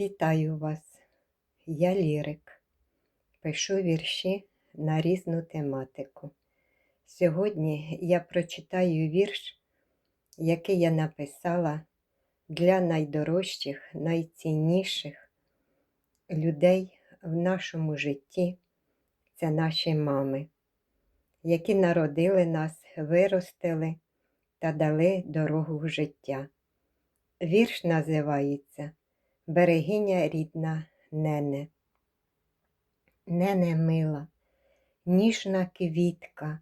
Вітаю вас! Я лірик. Пишу вірші на різну тематику. Сьогодні я прочитаю вірш, який я написала для найдорожчих, найцінніших людей в нашому житті. Це наші мами, які народили нас, виростили та дали дорогу в життя. Вірш називається Берегиня рідна нене. Нене мила, ніжна квітка,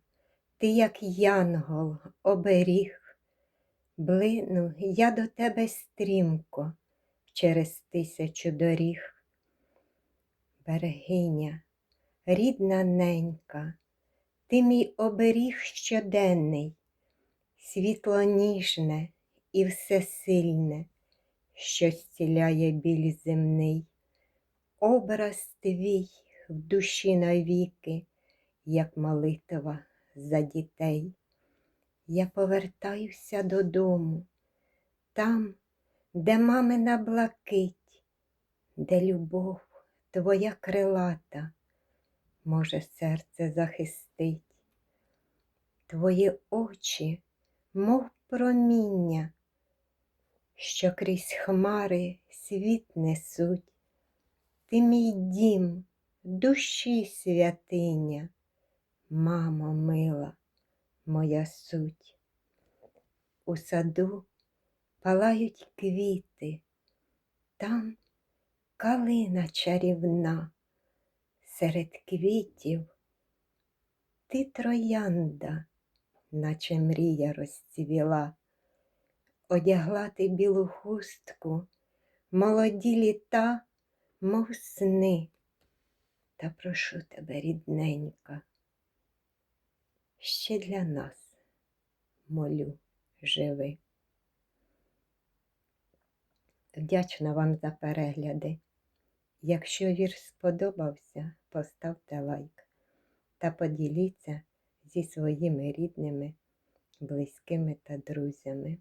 ти, як янгол, оберіг. Блину я до тебе стрімко через тисячу доріг. Берегиня, рідна ненька, ти мій оберіг щоденний, світло ніжне і всесильне, що зціляє біль земний. Образ твій в душі навіки, як молитва за дітей. Я повертаюся додому, там, де мамина блакить, де любов твоя крилата, може серце захистить. Твої очі, мов проміння, що крізь хмари світ несуть. Ти мій дім, душі святиня, мамо мила, моя суть. У саду палають квіти, там калина чарівна, серед квітів ти троянда, наче мрія розцвіла, одягла ти білу хустку, молоді літа, мов сни, та прошу тебе, рідненька, ще для нас молю живи. Вдячна вам за перегляди. Якщо вірш сподобався, поставте лайк та поділіться зі своїми рідними, близькими та друзями.